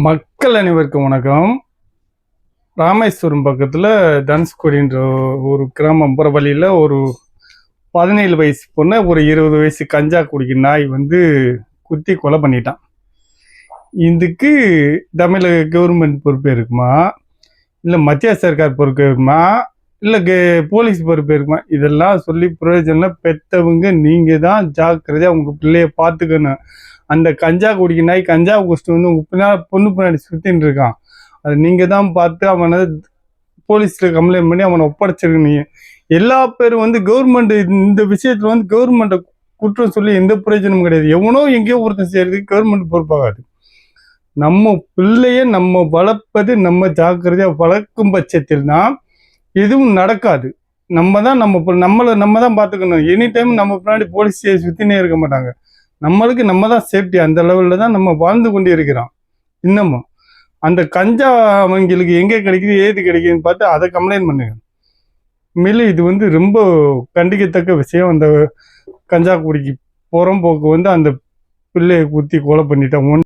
மக்கள் அனைவருக்கும் வணக்கம். ராமேஸ்வரம் பக்கத்தில் தனுஷ்கோடின்ற ஒரு கிராமம் போகிற வழியில் ஒரு பதினேழு வயசு பொண்ணை ஒரு இருபது வயசு கஞ்சா குடிக்கிற நாய் வந்து குத்தி கொலை பண்ணிட்டான். இதுக்கு தமிழக கவர்மெண்ட் பொறுப்பு இருக்குமா? இல்லை மத்திய சர்க்கார் பொறுப்பு இருக்குமா? இல்லை கே- போலீஸ் பொறுப்பு இருக்குமா? இதெல்லாம் சொல்லி பிரயோஜனம் பெற்றவங்க நீங்கள் தான் ஜாக்கிரதையாக உங்கள் பிள்ளைய பார்த்துக்கணும். அந்த கஞ்சா குடிக்க நாய் கஞ்சா குடிச்சிட்டு வந்து உங்கள் பின்னாடி பொண்ணு பின்னாடி சுற்றின்னு இருக்கான். அது நீங்கள் தான் பார்த்து அவனை போலீஸில் கம்ப்ளைண்ட் பண்ணி அவனை ஒப்படைச்சிருக்கீங்க எல்லா பேரும் வந்து கவர்மெண்ட் இந்த விஷயத்தில் வந்து கவர்மெண்ட்டை குற்றம் சொல்லி எந்த பிரயோஜனமும் கிடையாது. எவனோ எங்கேயோ ஒருத்தன் செய்கிறதுக்கு கவர்மெண்ட் பொறுப்பாகாது. நம்ம பிள்ளைய நம்ம வளர்ப்பது நம்ம ஜாக்கிரதையாக வளர்க்கும் பட்சத்தில் தான் எதுவும் நடக்காது. நம்ம தான் நம்ம நம்மளை நம்ம தான் பார்த்துக்கணும். எனி டைம் நம்ம பின்னாடி போலீஸ் சுற்றினே இருக்க மாட்டாங்க. நம்மளுக்கு நம்ம தான் சேஃப்டி அந்த லெவலில் தான் நம்ம வாழ்ந்து கொண்டு இருக்கிறோம். இன்னமும். அந்த கஞ்சா அவங்களுக்கு எங்கே கிடைக்குது ஏது கிடைக்குதுன்னு பார்த்து அதை கம்ப்ளைண்ட் பண்ணுங்க. மேலும் இது வந்து ரொம்ப கண்டிக்கத்தக்க விஷயம். அந்த கஞ்சா குடிக்கு புறம்போக்கு வந்து அந்த பிள்ளையை குத்தி கொலை பண்ணிட்டான் ஒன்